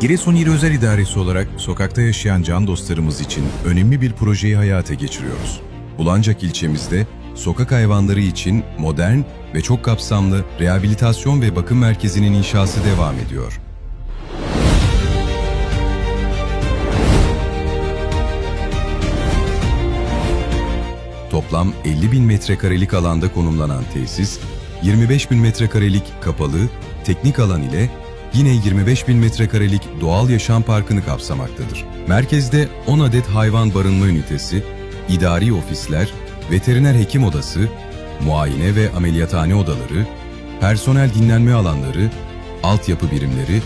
Giresun İl Özel İdaresi olarak sokakta yaşayan can dostlarımız için önemli bir projeyi hayata geçiriyoruz. Bulancak ilçemizde sokak hayvanları için modern ve çok kapsamlı rehabilitasyon ve bakım merkezinin inşası devam ediyor. Toplam 50 bin metrekarelik alanda konumlanan tesis, 25 bin metrekarelik kapalı, teknik alan ile yine 25 bin metrekarelik doğal yaşam parkını kapsamaktadır. Merkezde 10 adet hayvan barınma ünitesi, idari ofisler, veteriner hekim odası, muayene ve ameliyathane odaları, personel dinlenme alanları, altyapı birimleri,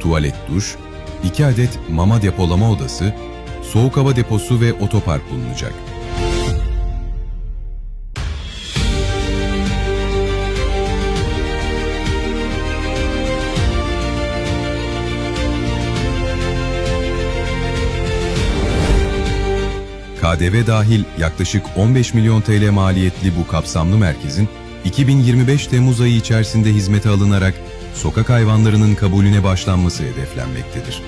tuvalet duş, 2 adet mama depolama odası, soğuk hava deposu ve otopark bulunacak. KDV dahil yaklaşık 15 milyon TL maliyetli bu kapsamlı merkezin 2025 Temmuz ayı içerisinde hizmete alınarak sokak hayvanlarının kabulüne başlanması hedeflenmektedir.